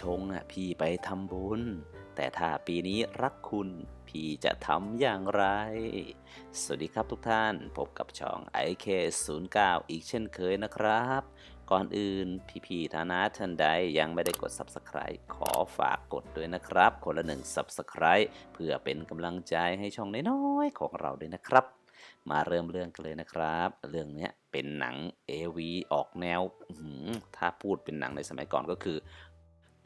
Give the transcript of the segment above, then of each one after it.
ชงอะพี่ไปทำบุญ แต่ถ้าปีนี้รักคุณพี่จะทำอย่างไร สวัสดีครับทุกท่าน พบกับช่อง IK09 อีกเช่นเคยนะครับ ก่อนอื่นพี่ๆทานาท่านใดยังไม่ได้กด Subscribe ขอฝากกดด้วยนะครับ คนละหนึ่ง Subscribe เพื่อเป็นกำลังใจให้ช่องน้อยๆของเราด้วยนะครับ มาเริ่มเรื่องกันเลยนะครับ เรื่องนี้เป็นหนัง AV ออกแนว ถ้าพูดเป็นหนังในสมัยก่อนก็คือ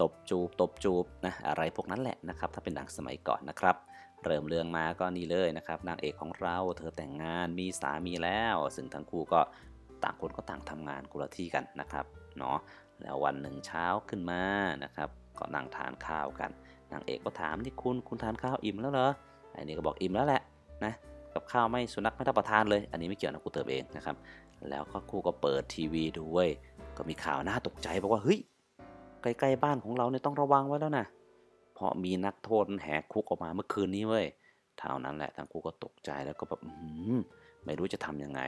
ตบจูบตบจูบนะอะไรพวกนั้นแหละนะครับ ถ้าเป็นหนังสมัยก่อนนะครับ เริ่มเรื่องมาก็นี่เลยนะครับ นางเอกของเราเธอแต่งงานมีสามีแล้ว ซึ่งทั้งคู่ก็ต่างคนก็ต่างทำงานกุละที่กันนะครับเนาะแล้ววันหนึ่งเช้าขึ้นมานะครับก็นั่งทานข้าวกัน นางเอกก็ถามนี่คุณคุณทานข้าวอิ่มแล้วเหรอไอ้นี่ก็บอกอิ่มแล้วแหละนะกับข้าวไม่สุนัขไม่รับประทานเลย อันนี้ไม่เกี่ยวนะกูเติมเองนะครับ แล้วก็คู่ก็เปิดทีวีดูเว้ยก็มีข่าวน่าตกใจบอกว่าเฮ้ย ใกล้ๆบ้านของเราเนี่ยต้องระวังไว้แล้วนะเพราะมีนักโทษแหกคุกออกมาเมื่อคืนนี้เว้ยเท่านั้นแหละทางคู่ก็ตกใจแล้วก็แบบอื้อหือไม่รู้จะทำยังไง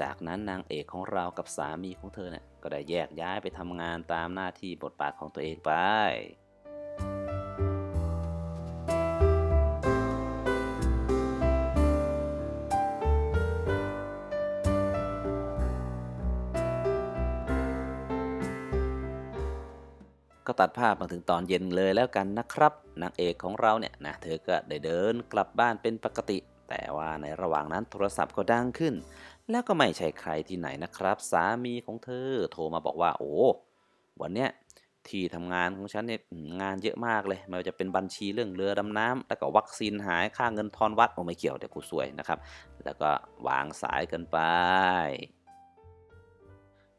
จากนั้นนางเอกของเรากับสามีของเธอเนี่ยก็ได้แยกย้ายไปทำงานตามหน้าที่บทบาทของตัวเองไป ก็ตัดภาพมาถึงตอนเย็นเลยแล้วกันนะครับนางเอกของเราเนี่ยนะเธอก็ได้เดินกลับบ้านเป็นปกติ แต่ว่าในระหว่างนั้นโทรศัพท์ก็ดังขึ้น แล้วก็ไม่ใช่ใครที่ไหนนะครับ สามีของเธอโทรมาบอกว่า โอ้วันเนี้ยที่ทำงานของฉันเนี่ยงานเยอะมากเลยไม่ว่าจะเป็นบัญชีเรื่องเรือดำน้ำแล้วก็วัคซีนหายค่าเงินทอนวัดโอ้ไม่เกี่ยวเดี๋ยวกูสวยนะครับ แล้วก็วางสายกันไป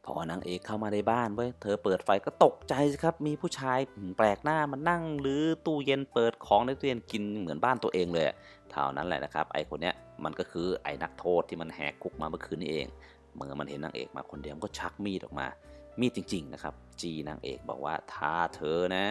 พอนางเอกเข้ามาในบ้านเว้ยเธอเปิดไฟก็ตกใจสิครับ มีผู้ชายแปลกหน้ามานั่งหรือตู้เย็นเปิดของในตู้เย็นกินเหมือนบ้านตัวเองเลยเท่านั้นแหละนะครับ ไอคนเนี้ยมันก็คือไอ้นักโทษที่มันแหกคุกมาเมื่อคืนนี้เอง เมื่อมันเห็นนางเอกมาคนเดียวก็ชักมีดออกมา มีดจริง ๆ นะครับ จีนางเอกบอกว่าถ้าเธอนะ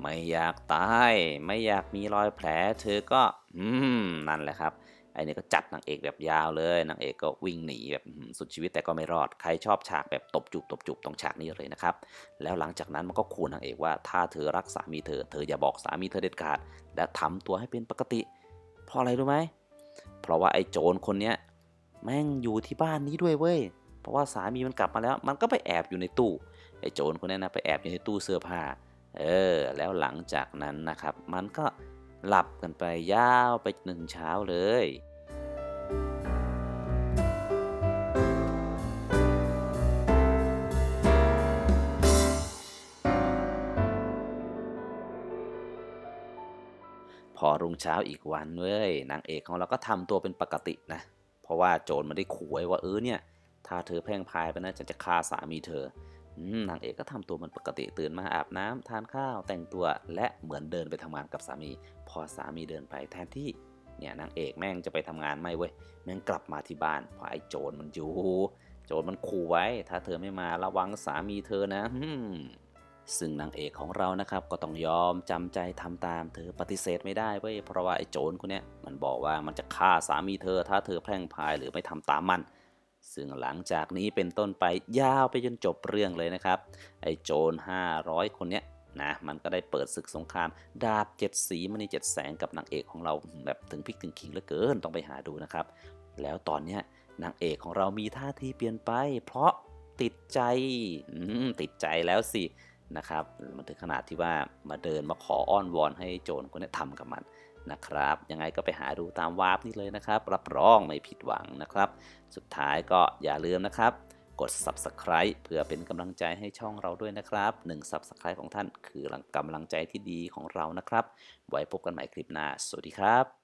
ไม่อยากตาย ไม่อยากมีรอยแผล เธอก็ อืมนั่นแหละครับไอ้นี่ก็จัดนางเอกแบบยาวเลยนางเอกก็วิ่งหนีแบบสุดชีวิตแต่ก็ไม่รอดใครชอบฉากแบบตบจูบตบจูบตรงฉากนี้เลยนะครับแล้วหลังจากนั้นมันก็ขู่นางเอกว่าถ้าเธอรักสามีเธอเธออย่าบอกสามีเธอเด็ดขาด และทำตัวให้เป็นปกติ เพราะอะไรรู้ไหมเพราะว่าไอ้โจรคนเนี้ยแม่งอยู่ที่บ้านนี้ด้วยเว้ยเพราะว่าสามีมันกลับมาแล้ว มันก็ไปแอบอยู่ในตู้ไอ้โจรคนนี้นะไปแอบอยู่ในตู้เสื้อผ้าเออแล้วหลังจากนั้นนะครับมันก็ หลับกันไปยาวไปหนึ่งเช้าเลย พอรุ่งเช้าอีกวันเว้ยนางเอกของเราก็ทำตัวเป็นปกตินะ เพราะว่าโจรมันได้ขู่ไว้ว่าเออเนี่ย ถ้าเธอแพ่งพายไปนะจะจะฆ่าสามีเธอ นางเอกก็ทำตัวเหมันปกติตื่นมาอาบน้ำทานข้าว แต่งตัวและเหมือนเดินไปทำงานกับสามี พอสามีเดินไปแทนที่เนี่ยนางเอกแม่งจะไปทำงานไม่เว้ยแม่งกลับมาที่บ้านเพราะไอ้โจรมันอยู่โจรมันขู่ไว้ ถ้าเธอไม่มาระวังสามีเธอนะอซึ่งนางเอกของเรานะครับก็ต้องยอมจำใจทำตามเธอปฏิเสธไม่ได้เว้ยเพราะว่าไอ้โจรคนเนี้ยมันบอกว่ามันจะฆ่าสามีเธอ ถ้าเธอแพร่งพายหรือไม่ทำตามมัน ซึ่งหลังจากนี้เป็นต้นไปยาวไปจนจบเรื่องเลยนะครับ ไอ้โจร 500 คนเนี้ยนะมันก็ได้เปิดศึกสงคราม ดาบเจ็ดสีมณีเจ็ดแสงกับนางเอกของเราแบบถึงพริกถึงขิงเหลือเกินต้องไปหาดูนะครับ แล้วตอนเนี้ยนางเอกของเรามีท่าทีเปลี่ยนไป เพราะติดใจติดใจแล้วสินะครับมันถึงขนาดที่ว่ามาเดินมาขออ้อนวอนให้โจรคนนี้ทำกับมัน นะครับ ยังไงก็ไปหาดูตามวาร์ปนี่เลยนะครับ รับรองไม่ผิดหวังนะครับ สุดท้ายก็อย่าลืมนะครับ กด Subscribe เพื่อเป็นกำลังใจให้ช่องเราด้วยนะครับ1 Subscribe ของท่านคือกำลังใจที่ดีของเรานะครับ ไว้พบกันใหม่คลิปหน้า สวัสดีครับ